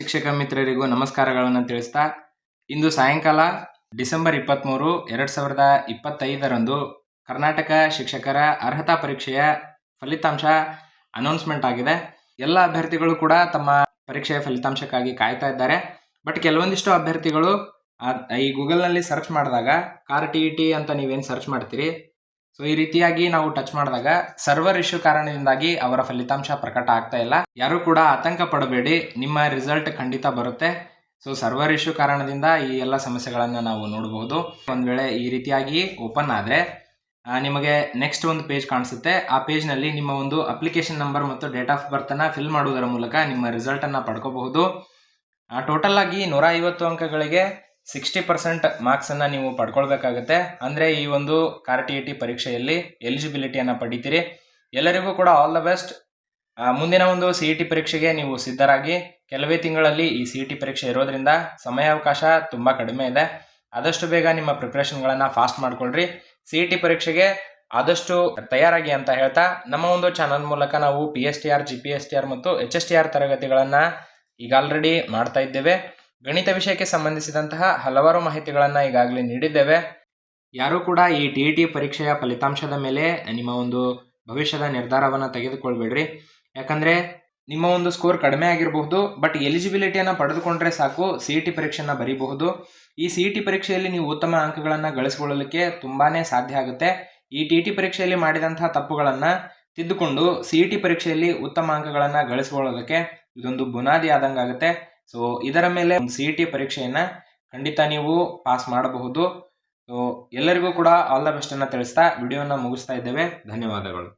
ಶಿಕ್ಷಕ ಮಿತ್ರರಿಗೂ ನಮಸ್ಕಾರಗಳನ್ನು ತಿಳಿಸ್ತಾ, ಇಂದು ಸಾಯಂಕಾಲ ಡಿಸೆಂಬರ್ ಇಪ್ಪತ್ತ್ಮೂರು ಎರಡು ಸಾವಿರದ ಇಪ್ಪತ್ತೈದರಂದು ಕರ್ನಾಟಕ ಶಿಕ್ಷಕರ ಅರ್ಹತಾ ಪರೀಕ್ಷೆಯ ಫಲಿತಾಂಶ ಅನೌನ್ಸ್ಮೆಂಟ್ ಆಗಿದೆ. ಎಲ್ಲ ಅಭ್ಯರ್ಥಿಗಳು ಕೂಡ ತಮ್ಮ ಪರೀಕ್ಷೆಯ ಫಲಿತಾಂಶಕ್ಕಾಗಿ ಕಾಯ್ತಾ ಇದ್ದಾರೆ. ಬಟ್ ಕೆಲವೊಂದಿಷ್ಟು ಅಭ್ಯರ್ಥಿಗಳು ಈ ಗೂಗಲ್ನಲ್ಲಿ ಸರ್ಚ್ ಮಾಡಿದಾಗ, ಕಾರ್ ಟಿ ಇ ಟಿ ಅಂತ ನೀವೇನು ಸರ್ಚ್ ಮಾಡ್ತೀರಿ? ಸೊ ಈ ರೀತಿಯಾಗಿ ನಾವು ಟಚ್ ಮಾಡಿದಾಗ ಸರ್ವರ್ ಇಶ್ಯೂ ಕಾರಣದಿಂದಾಗಿ ಅವರ ಫಲಿತಾಂಶ ಪ್ರಕಟ ಆಗ್ತಾ ಇಲ್ಲ. ಯಾರು ಕೂಡ ಆತಂಕ ಪಡಬೇಡಿ. ನಿಮ್ಮ ರಿಸಲ್ಟ್ ಖಂಡಿತ ಬರುತ್ತೆ. ಸೊ ಸರ್ವರ್ ಇಶ್ಯೂ ಕಾರಣದಿಂದ ಈ ಎಲ್ಲ ಸಮಸ್ಯೆಗಳನ್ನು ನಾವು ನೋಡಬಹುದು ಒಂದು ವೇಳೆ ಈ ರೀತಿಯಾಗಿ ಓಪನ್ ಆದರೆ ನಿಮಗೆ ನೆಕ್ಸ್ಟ್ ಒಂದು ಪೇಜ್ ಕಾಣಿಸುತ್ತೆ. ಆ ಪೇಜ್ನಲ್ಲಿ ನಿಮ್ಮ ಒಂದು ಅಪ್ಲಿಕೇಶನ್ ನಂಬರ್ ಮತ್ತು ಡೇಟ್ ಆಫ್ ಬರ್ತನ್ನು ಫಿಲ್ ಮಾಡುವುದರ ಮೂಲಕ ನಿಮ್ಮ ರಿಸಲ್ಟನ್ನು ಪಡ್ಕೋಬಹುದು. ಟೋಟಲ್ ಆಗಿ ನೂರ ಐವತ್ತು ಅಂಕಗಳಿಗೆ ಸಿಕ್ಸ್ಟಿ ಪರ್ಸೆಂಟ್ ಮಾರ್ಕ್ಸನ್ನು ನೀವು ಪಡ್ಕೊಳ್ಬೇಕಾಗುತ್ತೆ. ಅಂದರೆ ಈ ಒಂದು ಕಾರ್ ಟಿ ಟಿ ಪರೀಕ್ಷೆಯಲ್ಲಿ ಎಲಿಜಿಬಿಲಿಟಿಯನ್ನು ಪಡಿತೀರಿ. ಎಲ್ಲರಿಗೂ ಕೂಡ ಆಲ್ ದ ಬೆಸ್ಟ್ ಮುಂದಿನ ಒಂದು ಸಿ ಇ ಟಿ ಪರೀಕ್ಷೆಗೆ ನೀವು ಸಿದ್ಧರಾಗಿ. ಕೆಲವೇ ತಿಂಗಳಲ್ಲಿ ಈ ಸಿ ಇ ಟಿ ಪರೀಕ್ಷೆ ಇರೋದ್ರಿಂದ ಸಮಯಾವಕಾಶ ತುಂಬ ಕಡಿಮೆ ಇದೆ. ಆದಷ್ಟು ಬೇಗ ನಿಮ್ಮ ಪ್ರಿಪ್ರೇಷನ್ಗಳನ್ನು ಫಾಸ್ಟ್ ಮಾಡ್ಕೊಳ್ರಿ. ಸಿ ಇ ಟಿ ಪರೀಕ್ಷೆಗೆ ಆದಷ್ಟು ತಯಾರಾಗಿ ಅಂತ ಹೇಳ್ತಾ ನಮ್ಮ ಒಂದು ಚಾನಲ್ ಮೂಲಕ ನಾವು P S T R G P S T R ಮತ್ತು ಎಚ್ ಎಸ್ ಟಿ ಆರ್ ತರಗತಿಗಳನ್ನು ಈಗ ಆಲ್ರೆಡಿ ಮಾಡ್ತಾ ಇದ್ದೇವೆ. ಗಣಿತ ವಿಷಯಕ್ಕೆ ಸಂಬಂಧಿಸಿದಂತಹ ಹಲವಾರು ಮಾಹಿತಿಗಳನ್ನು ಈಗಾಗಲೇ ನೀಡಿದ್ದೇವೆ. ಯಾರೂ ಕೂಡ ಈ ಟಿ ಟಿ ಪರೀಕ್ಷೆಯ ಫಲಿತಾಂಶದ ಮೇಲೆ ನಿಮ್ಮ ಒಂದು ಭವಿಷ್ಯದ ನಿರ್ಧಾರವನ್ನು ತೆಗೆದುಕೊಳ್ಬೇಡ್ರಿ. ಯಾಕಂದರೆ ನಿಮ್ಮ ಒಂದು ಸ್ಕೋರ್ ಕಡಿಮೆ ಆಗಿರಬಹುದು, ಬಟ್ ಎಲಿಜಿಬಿಲಿಟಿಯನ್ನು ಪಡೆದುಕೊಂಡ್ರೆ ಸಾಕು ಸಿ ಇ ಟಿ ಪರೀಕ್ಷೆಯನ್ನು ಬರೀಬಹುದು. ಈ ಸಿ ಇ ಟಿ ಪರೀಕ್ಷೆಯಲ್ಲಿ ನೀವು ಉತ್ತಮ ಅಂಕಗಳನ್ನು ಗಳಿಸಿಕೊಳ್ಳಲಿಕ್ಕೆ ತುಂಬಾ ಸಾಧ್ಯ ಆಗುತ್ತೆ. ಈ ಟಿ ಟಿ ಪರೀಕ್ಷೆಯಲ್ಲಿ ಮಾಡಿದಂತಹ ತಪ್ಪುಗಳನ್ನು ತಿದ್ದುಕೊಂಡು ಸಿ ಇ ಟಿ ಪರೀಕ್ಷೆಯಲ್ಲಿ ಉತ್ತಮ ಅಂಕಗಳನ್ನು ಗಳಿಸಿಕೊಳ್ಳೋದಕ್ಕೆ ಇದೊಂದು ಬುನಾದಿ ಆದಂಗಾಗುತ್ತೆ. ಸೊ ಇದರ ಮೇಲೆ ಒಂದು ಸಿ ಇ ಟಿ ಪರೀಕ್ಷೆಯನ್ನು ಖಂಡಿತ ನೀವು ಪಾಸ್ ಮಾಡಬಹುದು. ಸೊ ಎಲ್ಲರಿಗೂ ಕೂಡ ಆಲ್ ದ ಬೆಸ್ಟನ್ನು ತಿಳಿಸ್ತಾ ವಿಡಿಯೋನ ಮುಗಿಸ್ತಾ ಇದ್ದೇವೆ. ಧನ್ಯವಾದಗಳು.